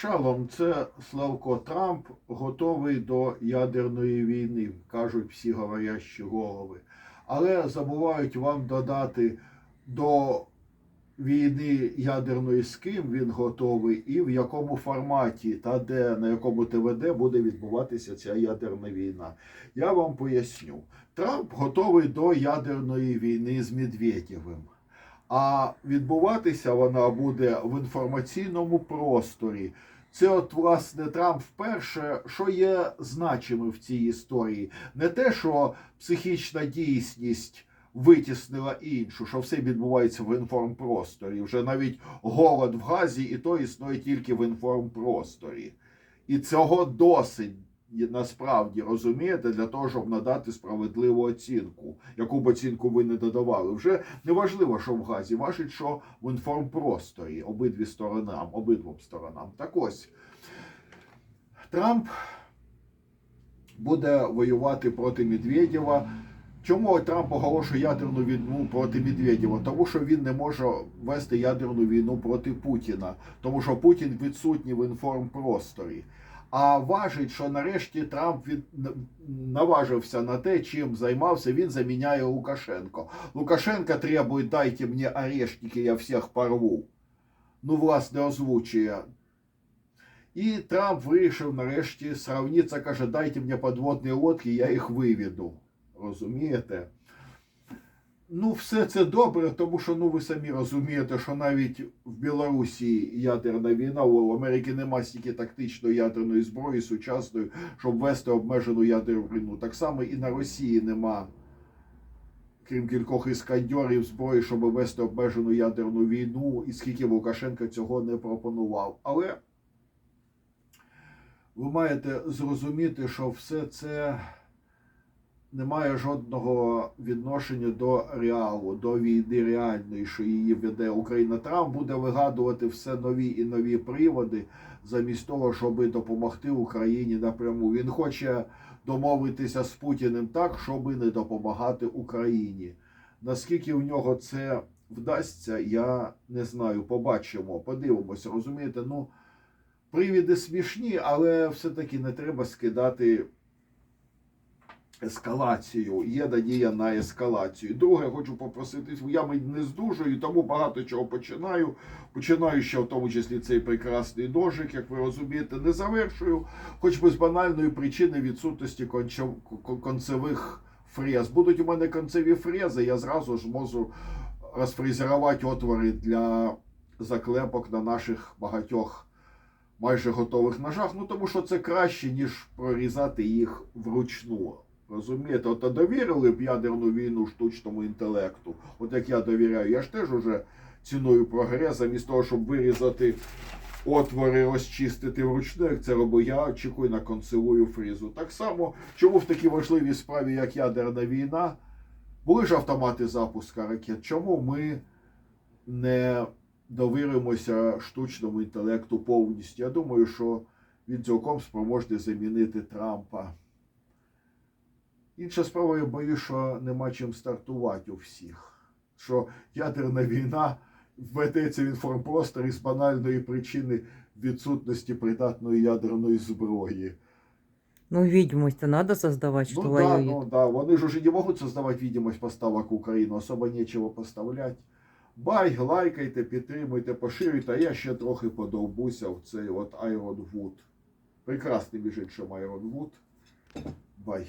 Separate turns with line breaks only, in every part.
Шалом, це Славко Трамп готовий до ядерної війни, кажуть всі говорящі голови. Але забувають вам додати до війни ядерної з ким він готовий і в якому форматі та де на якому ТВД буде відбуватися ця ядерна війна. Я вам поясню. Трамп готовий до ядерної війни з Медведєвим. А відбуватися вона буде в інформаційному просторі. Це, от, власне, Трамп вперше, що є значимим в цій історії. Не те, що психічна дійсність витіснила іншу, що все відбувається в інформпросторі. Вже навіть голод в газі, і то існує тільки в інформпросторі. І цього досить насправді розумієте, для того, щоб надати справедливу оцінку, яку б оцінку ви не додавали. Вже не важливо, що в газі, важить, що в інформпросторі обидві сторонам, обидвом сторонам. Так ось Трамп буде воювати проти Медведєва. Чому Трамп оголошує ядерну війну проти Медведєва? Тому що він не може вести ядерну війну проти Путіна, тому що Путін відсутній в інформпросторі. А важить, що нарешті Трамп від... наважився на те, чим займався. Він заміняє Лукашенко. Лукашенко требує, дайте мені орешники, я всіх порву. Ну, власне, озвучує. І Трамп вирішив нарешті сравнитися, каже, дайте мені подводні лодки, я їх виведу. Розумієте? Ну, все це добре, тому що ну ви самі розумієте, що навіть в Білорусі ядерна війна, у Америки нема стільки тактичної ядерної зброї сучасної, щоб вести обмежену ядерну війну. Так само і на Росії нема, крім кількох іскандьорів зброї, щоб вести обмежену ядерну війну, і скільки Лукашенко цього не пропонував. Але ви маєте зрозуміти, що все це не має жодного відношення до реалу, до війни реальної, що її веде Україна. Трамп буде вигадувати все нові і нові приводи, замість того, щоб допомогти Україні напряму. Він хоче домовитися з Путіним так, щоб не допомагати Україні. Наскільки в нього це вдасться, я не знаю. Побачимо, подивимося. Розумієте, ну привіди смішні, але все-таки не треба скидати ескалацію, є надія на ескалацію. Друге, хочу попросити, я не здужую, тому багато чого починаю. Починаю ще в тому числі цей прекрасний ножик, як ви розумієте, не завершую, хоч би з банальної причини відсутності концевих фрез. Будуть у мене концеві фрези, я зразу ж можу розфрезерувати отвори для заклепок на наших багатьох майже готових ножах. Ну тому що це краще, ніж прорізати їх вручну. Розумієте, от довірили б ядерну війну штучному інтелекту, от як я довіряю, я ж теж уже ціную прогрес, замість того, щоб вирізати отвори, розчистити вручну, як це роблю, я очікую на концевую фрізу. Так само, чому в такій важливій справі, як ядерна війна, були ж автомати запуска ракет, чому ми не довіримося штучному інтелекту повністю? Я думаю, що він цілком спроможний замінити Трампа. Інша справа, я боюсь, що нема чим стартувати у всіх. Що ядерна війна ведеться в інформпросторі з банальної причини відсутності придатної ядерної зброї.
Ну, видимость-то надо создавать, что
ну, да, ну да, вони ж уже не можуть создавати видимость поставок в Україну, особо нічого поставляти. Бай, лайкайте, підтримуйте, поширюйте, а я ще трохи подовбуся в цей от Iron Wood. Прекрасний між іншим Iron Wood. Бай.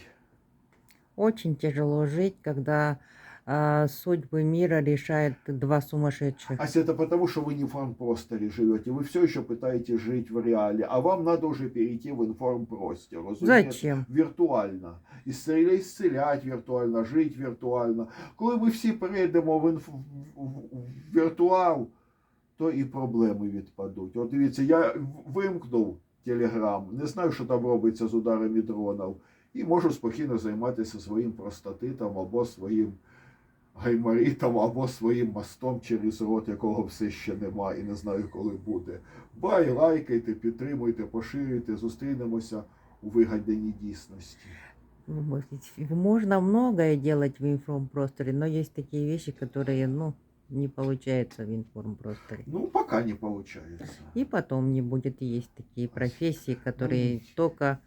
Очень тяжело жить, когда а, судьбы мира решает два сумасшедших.
Ася, это потому, что вы не в информпросторе живете. Вы все еще пытаетесь жить в реале. А вам надо уже перейти в информпростер. розумієте?
Зачем?
Віртуально. Ісцеля- ісцелять віртуально, жити віртуально. Коли ми всі перейдемо в, інф... в- в віртуал, то і проблеми відпадуть. От дивіться, я вимкнув телеграм, не знаю, що там робиться з ударами дронів, і можу спокійно займатися своїм простатитом або своїм гаймаритом, або своїм мостом через рот, якого все ще нема і не знаю, коли буде. Бай, лайкайте, підтримуйте, поширюйте, зустрінемося у вигаданій дійсності.
Ну, Можно многое делать в информпросторе, но есть такие вещи, которые, ну, не получается в информпросторе.
Ну, пока не получается.
И потом не будет есть такие профессии, которые
Ну,
только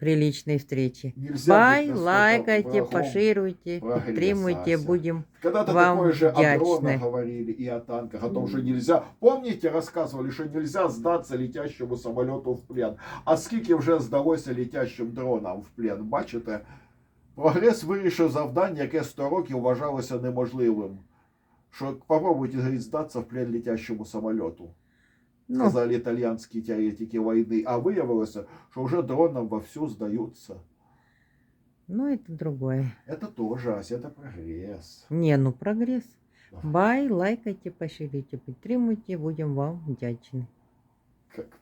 при личной встрече.
Нельзя
Бай,
быть настолько
лайкайте,
врагом.
пошируйте,
прогресса,
підтримуйте,
Ася.
будем.
Когда-то
Вам
такое же о
вдячны.
дронах говорили и о танках, о том, что нельзя. Помните, рассказывали, что нельзя сдаться летящему самолету в плен. А скільки вже здалося летящим дронам в плен? Бачите? Прогрес вирішив завдання, яке 100 років вважалося неможливим. Що попробуйте говорить, здатися в плен летящому самолету.
Ну,
Сказали італійські теоретики війни. А виявилося, що вже дронам вовсю здаються.
ну это другое.
Это тоже, Ася, это прогресс.
Не, ну прогресс.
Да.
Бай, лайкайте, поширите, підтримуйте, будем вам вдячні.
Как